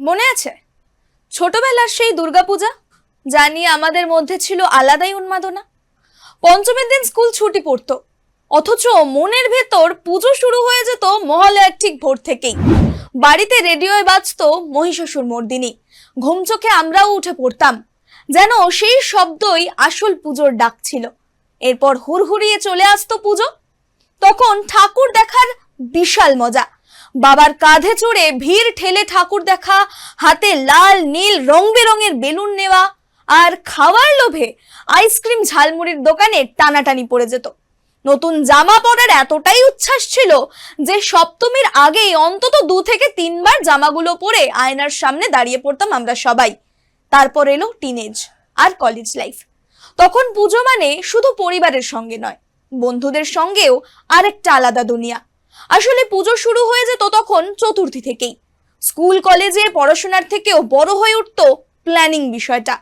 মনে আছে? ছোটবেলার সেই দুর্গাপূজা, যা নিয়ে আমাদের মধ্যে ছিল আলাদাই উন্মাদনা। পঞ্চমীর দিন স্কুল ছুটি পড়তো, অথচ মনের ভেতর পুজো শুরু হয়ে যেত মহালয়ার ঠিক ভোর থেকেই। বাড়িতে রেডিওয় বাজতো মহিষাসুর মর্দিনী। ঘুম চোখে আমরাও উঠে পড়তাম, যেন সেই শব্দই আসল পুজোর ডাক ছিল। এরপর হুড়হুড়িয়ে চলে আসতো পুজো, তখন ঠাকুর দেখার বিশাল মজা। বাবার কাঁধে চড়ে ভিড় ঠেলে ঠাকুর দেখা, হাতে লাল, নীল রং বেরঙের বেলুন নেওয়া আর খাওয়ার লোভে আইসক্রিম ঝালমুড়ির দোকানে টানাটানি পড়ে যেত। নতুন জামা পরার এতটাই উচ্ছ্বাস ছিল যে সপ্তমীর আগেই অন্তত দু থেকে তিনবার জামাগুলো পরে আয়নার সামনে দাঁড়িয়ে পড়তাম আমরা সবাই। তারপর এলো টিনেজ আর কলেজ লাইফ। তখন পুজো মানে শুধু পরিবারের সঙ্গে নয়, বন্ধুদের সঙ্গেও আরেকটা আলাদা দুনিয়া। আসলে পুজো শুরু হয়ে যেত তখন চতুর্থী থেকেই। স্কুল, কলেজে পড়াশোনার থেকেও বড় হয়ে উঠতো প্ল্যানিং বিষয়টা।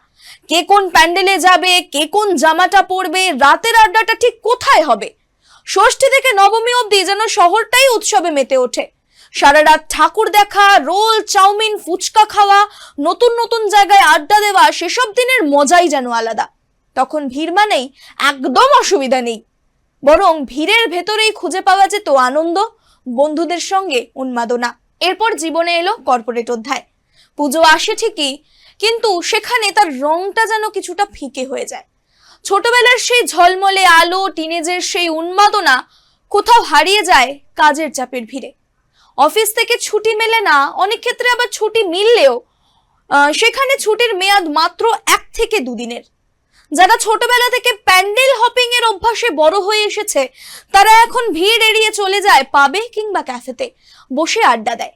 কে কোন প্যান্ডেলে যাবে, কে কোন জামাটা পরবে, রাতের আড্ডাটা ঠিক কোথায় হবে? ষষ্ঠী থেকে নবমী অবধি যেন শহরটাই উৎসবে মেতে ওঠে। সারা রাত ঠাকুর দেখা, রোল, চাউমিন, ফুচকা খাওয়া, নতুন নতুন জায়গায় আড্ডা দেওয়া, সেসব দিনের মজাই যেন আলাদা। তখন ভিড় মানেই একদম অসুবিধা নেই। বরং ভিড়ের ভেতরেই খুঁজে পাওয়া যেত আনন্দ, বন্ধুদের সঙ্গে উন্মাদনা। এরপর জীবনে এলো কর্পোরেট অধ্যায়। পুজো আসে ঠিকই, কিন্তু সেখানে তার রংটা যেন কিছুটা ফিকে হয়ে যায়। ছোটবেলার সেই ঝলমলে আলো টিনেজের সেই উন্মাদনা কোথাও হারিয়ে যায় কাজের চাপের ভিড়ে। অফিস থেকে ছুটি মেলে না, অনেক ক্ষেত্রে আবার ছুটি মিললেও সেখানে ছুটির মেয়াদ মাত্র এক থেকে দুদিনের। যারা ছোটবেলা থেকে প্যান্ডেল হপিং এর অভ্যাসে বড় হয়ে এসেছে, তারা এখন ভিড় এড়িয়ে চলে যায় পাবে কিংবা ক্যাফেতে বসে আড্ডা দেয়।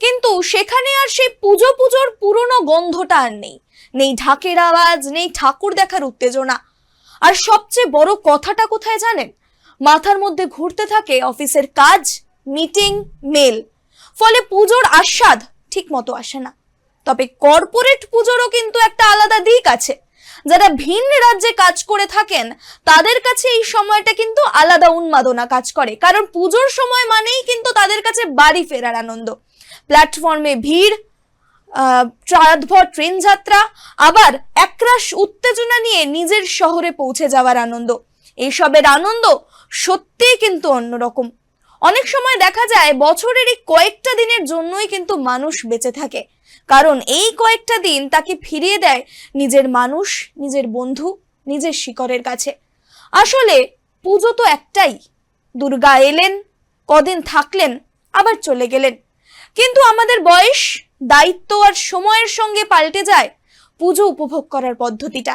কিন্তু সেখানে আর সেই পুজো পুজোর পুরনো গন্ধটা আর নেই। নেই ঢাকের আওয়াজ, নেই ঠাকুর দেখার উত্তেজনা। আর সবচেয়ে বড় কথাটা কোথায় জানেন? মাথার মধ্যে ঘুরতে থাকে অফিসের কাজ, মিটিং, মেল। ফলে পুজোর আস্বাদ ঠিক মতো আসে না। তবে কর্পোরেট পুজোরও কিন্তু একটা আলাদা দিক আছে। যারা ভিন্ন রাজ্যে কাজ করে থাকেন তাদের কাছে এই সময়টা কিন্তু আলাদা উন্মাদনা কাজ করে। কারণ পুজোর সময় মানেই কিন্তু তাদের কাছে বাড়ি ফেরার আনন্দ। প্ল্যাটফর্মে ভিড় আহ, রাতভর ট্রেন যাত্রা আবার একরাশ উত্তেজনা নিয়ে নিজের শহরে পৌঁছে যাওয়ার আনন্দ। এইসবের আনন্দ সত্যিই কিন্তু অন্যরকম। অনেক সময় দেখা যায় বছরের এই কয়েকটা দিনের জন্যই কিন্তু মানুষ বেঁচে থাকে। কারণ এই কয়েকটা দিন তাকে ফিরিয়ে দেয় নিজের মানুষ, নিজের বন্ধু, নিজের শিকরের কাছে। আসলে পুজো তো একটাই। দুর্গা এলেন, কদিন থাকলেন, আবার চলে গেলেন। কিন্তু আমাদের বয়স, দায়িত্ব আর সময়ের সঙ্গে পাল্টে যায় পুজো উপভোগ করার পদ্ধতিটা।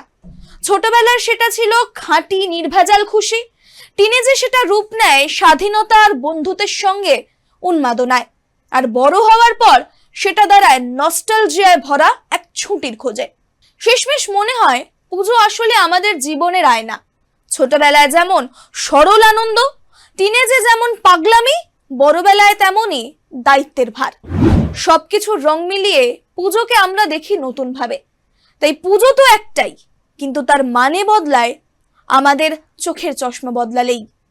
ছোটবেলার সেটা ছিল খাঁটি নির্ভেজাল খুশি টিনেজে সেটা রূপ নেয় স্বাধীনতা আর বন্ধুত্বের সঙ্গে উন্মাদনায়। আর বড় হওয়ার পর সেটা দাঁড়ায় নস্টালজিয়ায় ভরা এক ছুটির খোঁজে। শেষমেশ মনে হয় পুজো আসলে আমাদের জীবনের আয়না। ছোটবেলায় যেমন সরল আনন্দ, টিনেজে যেমন পাগলামি, বড়বেলায় তেমনই দায়িত্বের ভার। সবকিছুর রং মিলিয়ে পুজোকে আমরা দেখি নতুন ভাবে তাই পুজো তো একটাই, কিন্তু তার মানে বদলায় আমাদের চোখের চশমা বদলালেই।